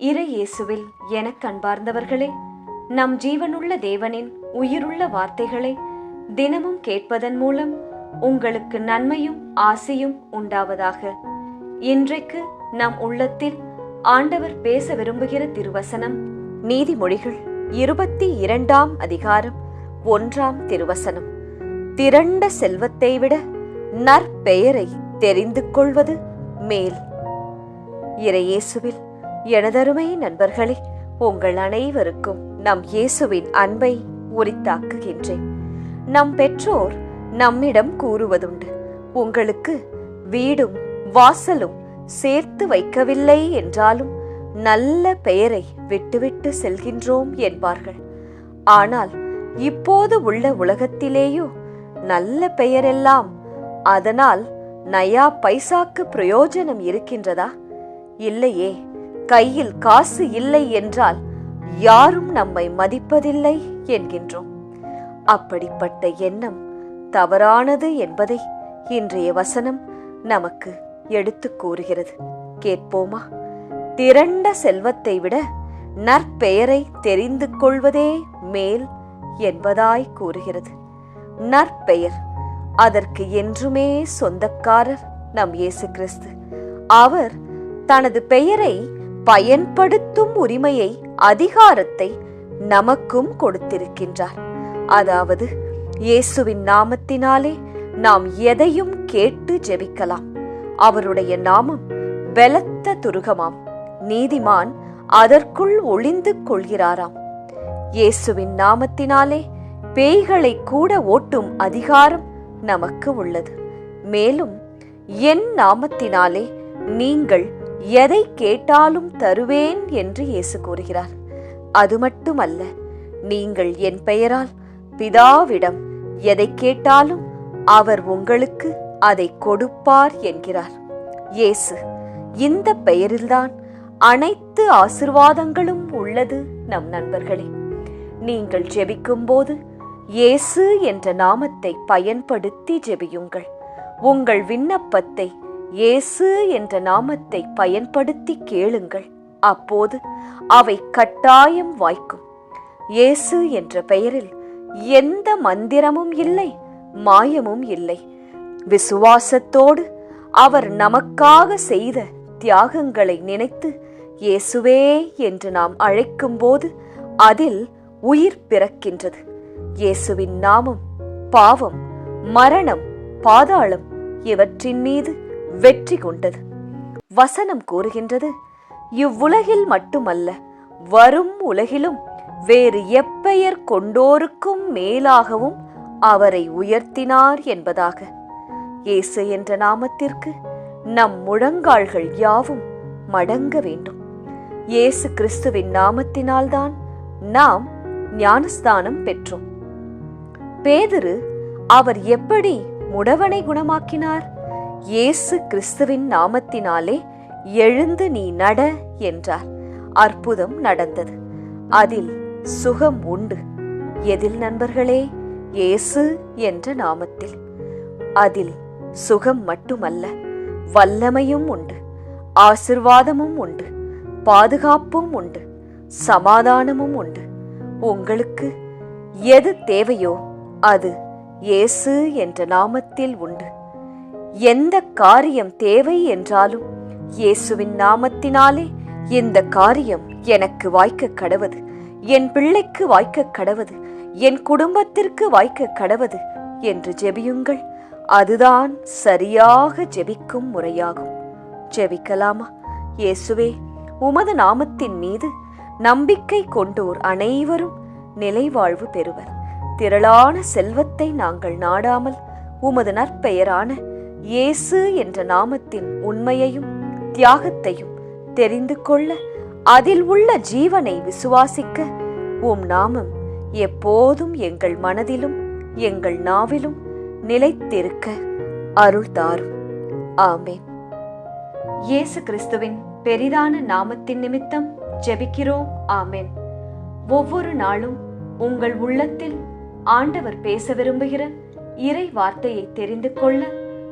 இறை இயேசுவில் எனக் கண்பார்ந்தவர்களே நம் ஜீவனுள்ள தேவனின் உயிருள்ள வார்த்தைகளை தினமும் கேட்பதன் மூலம் உங்களுக்கு நன்மையும் ஆசையும் உண்டாவதாக. இன்றைக்கு நம் உள்ளத்தில் ஆண்டவர் பேச விரும்புகிற திருவசனம் நீதிமொழிகள் இருபத்தி இரண்டாம் அதிகாரம் ஒன்றாம் திருவசனம். திரண்ட செல்வத்தை விட நற்பெயரை தெரிந்து கொள்வது மேல். இறையேசுவில் எனதருமை நண்பர்களே உங்கள் அனைவருக்கும் நம் இயேசுவின் அன்பை உரித்தாக்குகின்றேன். நம் பெற்றோர் நம்மிடம் கூறுவதுண்டு உங்களுக்கு வீடும் வாசலும் சேர்த்து வைக்கவில்லை என்றாலும் நல்ல பெயரை விட்டுவிட்டு செல்கின்றோம் என்பார்கள். ஆனால் இப்போது உள்ள உலகத்திலேயோ நல்ல பெயரெல்லாம் அதனால் நயா பைசாக்கு பிரயோஜனம் இருக்கின்றதா? இல்லையே கையில் காசு இல்லை என்றால் யாரும் நம்மை மதிப்பதில்லை என்கின்றோம். அப்படிப்பட்ட எண்ணம் தவறானது என்பதை இன்றைய வசனம் நமக்கு எடுத்துக் கூறுகிறது. கேட்போமா? திரண்ட செல்வத்தை விட நற்பெயரை தெரிந்து கொள்வதே மேல் என்பதாய் கூறுகிறது. நற்பெயர் அதற்கு என்றுமே சொந்தக்காரர் நம் இயேசு கிறிஸ்து. அவர் தனது பெயரை பயன்படுத்தும் உரிமையை அதிகாரத்தை நமக்கும் கொடுத்திருக்கின்றார். அதாவது இயேசுவின் நாமத்தினாலே நாம் எதையும் கேட்டு ஜெபிக்கலாம். அவருடைய நாமம் பலத்த துருகமாம். நீதிமான் அதற்குள் ஒளிந்து கொள்கிறாராம். இயேசுவின் நாமத்தினாலே பேய்களை கூட ஓட்டும் அதிகாரம் நமக்கு உள்ளது. மேலும் என் நாமத்தினாலே நீங்கள் எதை கேட்டாலும் தருவேன் என்று இயேசு கூறுகிறார். அது மட்டுமல்ல நீங்கள் என் பெயரால் பிதாவிடம் எதை கேட்டாலும் அவர் உங்களுக்கு அதை கொடுப்பார் என்கிறார். இயேசு இந்த பெயரில்தான் அனைத்து ஆசிர்வாதங்களும் உள்ளது நம் நண்பர்களே. நீங்கள் ஜெபிக்கும்போது இயேசு என்ற நாமத்தை பயன்படுத்தி ஜெபியுங்கள். உங்கள் விண்ணப்பத்தை இயேசு என்ற நாமத்தை பயன்படுத்தி கேளுங்கள். அப்போது அவை கட்டாயம் வாய்க்கும். இயேசு என்ற பெயரில் எந்த மந்திரமும் இல்லை மாயமும் இல்லை. விசுவாசத்தோடு அவர் நமக்காக செய்த தியாகங்களை நினைத்து இயேசுவே என்று நாம் அழைக்கும்போது அதில் உயிர் பிறக்கின்றது. இயேசுவின் நாமம் பாவம் மரணம் பாதாளம் இவற்றின் மீது வெற்றி கொண்டது. வசனம் கூறுகின்றது இவ்வுலகில் மட்டுமல்ல வரும் உலகிலும் வேறு எப்பெயர் கொண்டோருக்கும் மேலாகவும் அவரை உயர்த்தினார் என்பதாக. இயேசு என்ற நாமத்திற்கு நம் முழங்கால்கள் யாவும் மடங்க வேண்டும். இயேசு கிறிஸ்துவின் நாமத்தினால்தான் நாம் ஞானஸ்தானம் பெற்றோம். பேதுரு அவர் எப்படி முடவனை குணமாக்கினார்? இயேசு கிறிஸ்துவின் நாமத்தினாலே எழுந்து நீ நட என்றார். அற்புதம் நடந்தது. அதில் சுகம் உண்டு. எதில் நண்பர்களே? இயேசு என்ற நாமத்தில். அதில் சுகம் மட்டுமல்ல வல்லமையும் உண்டு. ஆசிர்வாதமும் உண்டு. பாதுகாப்பும் உண்டு. சமாதானமும் உண்டு. உங்களுக்கு எது தேவையோ அது இயேசு என்ற நாமத்தில் உண்டு. எந்த காரியம் தேவை என்றாலும் இயேசுவின் நாமத்தினாலே இந்த காரியம் எனக்கு வாய்க்க கடவது. என் பிள்ளைக்கு வாய்க்க கடவது. என் குடும்பத்திற்கு வாய்க்க கடவது என்று ஜெபியுங்கள். அதுதான் சரியாக ஜெபிக்கும் முறையாகும். ஜெபிக்கலாமா? இயேசுவே உமது நாமத்தின் மீது நம்பிக்கை கொண்டோர் அனைவரும் நிலைவாழ்வு பெறுவர். திரளான செல்வத்தை நாங்கள் நாடாமல் உமது நற்பெயரான இயேசு என்ற நாமத்தின் உண்மையையும் தியாகத்தையும் தெரிந்து கொள்ள அதில் உள்ள ஜீவனை விசுவாசிக்க உம் நாமம் எப்போதும் எங்கள் மனதிலும் எங்கள் நாவிலும் நிலைத்திருக்க அருள் தாரும் ஆமேன். இயேசு கிறிஸ்துவின் பெரிதான நாமத்தின் நிமித்தம் ஜெபிக்கிறோம். ஆமேன். ஒவ்வொரு நாளும் உங்கள் உள்ளத்தில் ஆண்டவர் பேச விரும்புகிற இறை வார்த்தையை தெரிந்து கொள்ள